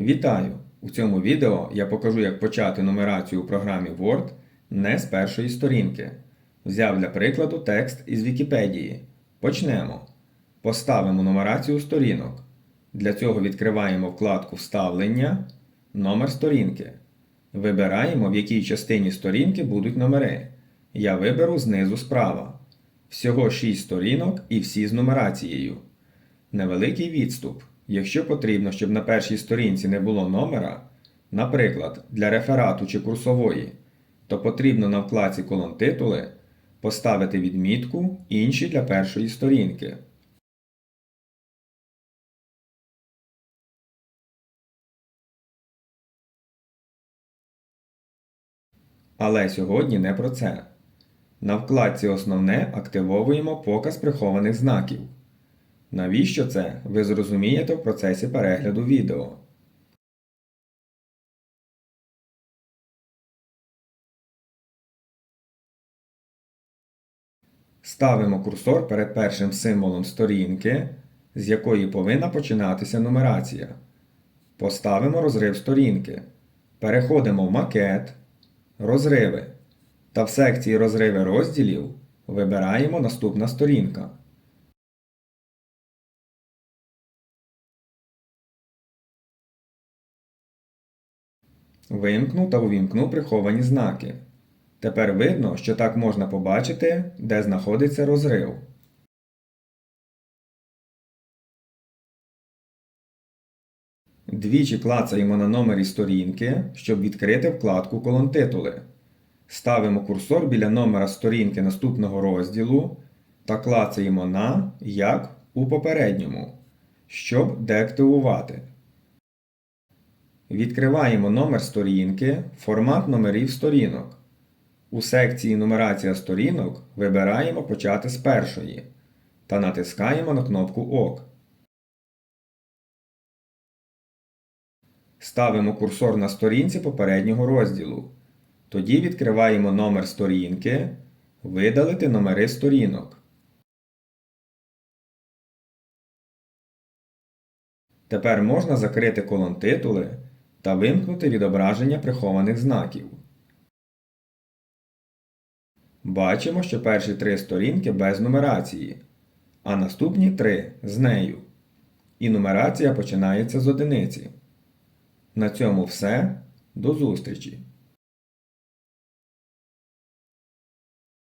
Вітаю! У цьому відео я покажу, як почати нумерацію у програмі Word не з першої сторінки. Взяв для прикладу текст із Вікіпедії. Почнемо. Поставимо нумерацію сторінок. Для цього відкриваємо вкладку Вставлення, номер сторінки. Вибираємо, в якій частині сторінки будуть номери. Я виберу знизу справа. Всього 6 сторінок і всі з нумерацією. Невеликий відступ. Якщо потрібно, щоб на першій сторінці не було номера, наприклад, для реферату чи курсової, то потрібно на вкладці колон титули поставити відмітку інші для першої сторінки. Але сьогодні не про це. На вкладці Основне активовуємо показ прихованих знаків. Навіщо це, ви зрозумієте в процесі перегляду відео. Ставимо курсор перед першим символом сторінки, з якої повинна починатися нумерація. Поставимо розрив сторінки. Переходимо в макет, розриви та в секції розриви розділів вибираємо наступна сторінка. Вимкну та увімкну приховані знаки. Тепер видно, що так можна побачити, де знаходиться розрив. Двічі клацаємо на номері сторінки, щоб відкрити вкладку колон титули. Ставимо курсор біля номера сторінки наступного розділу та клацаємо на як у попередньому, щоб деактивувати. Відкриваємо номер сторінки, формат номерів сторінок. У секції Нумерація сторінок вибираємо Почати з першої та натискаємо на кнопку ОК. Ставимо курсор на сторінці попереднього розділу. Тоді відкриваємо номер сторінки, видалити номери сторінок. Тепер можна закрити колон титули та вимкнути відображення прихованих знаків. Бачимо, що перші три сторінки без нумерації, а наступні три з нею. І нумерація починається з одиниці. На цьому все. До зустрічі!